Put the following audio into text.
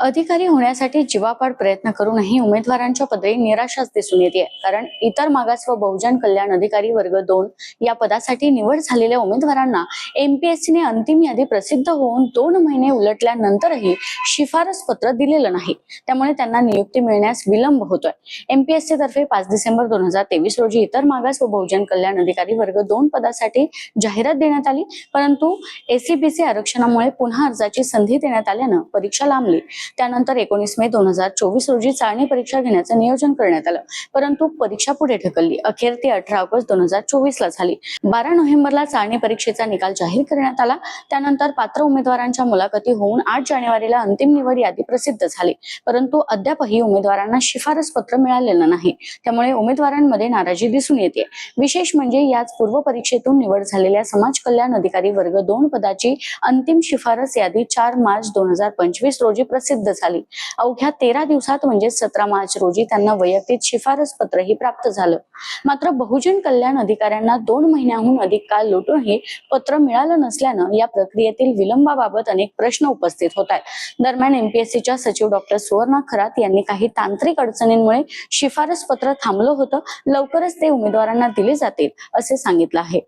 अधिकारी होण्यासाठी जीवापाड प्रयत्न करूनही उमेदवारांच्या पदरी निराशाच दिसून येते कारण इतर मागास व बहुजन कल्याण अधिकारी वर्ग दोन या पदासाठी निवड झालेल्या उमेदवारांना एमपीएससीने अंतिम यादी प्रसिद्ध होऊन दोन महिने उलटल्यानंतरही शिफारस पत्र दिलेलं नाही. त्यामुळे त्यांना नियुक्ती मिळण्यास विलंब होतोय. एमपीएससी तर्फे पाच डिसेंबर दोन हजार तेवीस रोजी इतर मागास व बहुजन कल्याण अधिकारी वर्ग दोन पदासाठी जाहिरात देण्यात आली. परंतु एसीबीसी आरक्षणामुळे पुन्हा अर्जाची संधी देण्यात आल्यानं परीक्षा लांबली. त्यानंतर एकोणीस मे दोन हजार चोवीस रोजी चाळणी परीक्षा घेण्याचं नियोजन करण्यात आलं. परंतु परीक्षा पुढे ढकलली. अखेर ती अठरा ऑगस्ट दोन हजार चोवीस ला झाली. बारा नोव्हेंबरला चाळणी परीक्षेचा निकाल जाहीर करण्यात आला. त्यानंतर पात्र उमेदवारांच्या मुलाखती होऊन आठ जानेवारीला अंतिम निवड यादी प्रसिद्ध झाली. परंतु अद्यापही उमेदवारांना शिफारस पत्र मिळालेलं नाही. त्यामुळे उमेदवारांमध्ये नाराजी दिसून येते. विशेष म्हणजे याच पूर्व परीक्षेतून निवड झालेल्या समाज कल्याण अधिकारी वर्ग दोन पदाची अंतिम शिफारस यादी चार मार्च दोन हजार पंचवीस रोजी प्रसिद्ध झाली. अवघ्या तेरा दिवसात म्हणजे सतरा मार्च रोजी त्यांना वैयक्तिक शिफारस पत्रही प्राप्त झालं. मात्र बहुजन कल्याण अधिकाऱ्यांना दोन महिन्याहून अधिक काळ लोटूनही पत्र मिळालं नसल्यानं या प्रक्रियेतील विलंबाबाबत अनेक प्रश्न उपस्थित होत आहेत. दरम्यान एमपीएससीच्या सचिव डॉक्टर सुवर्णा खरात यांनी काही तांत्रिक अडचणींमुळे शिफारस पत्र थांबलं होतं. लवकरच ते उमेदवारांना दिले जातील असे सांगितलं आहे.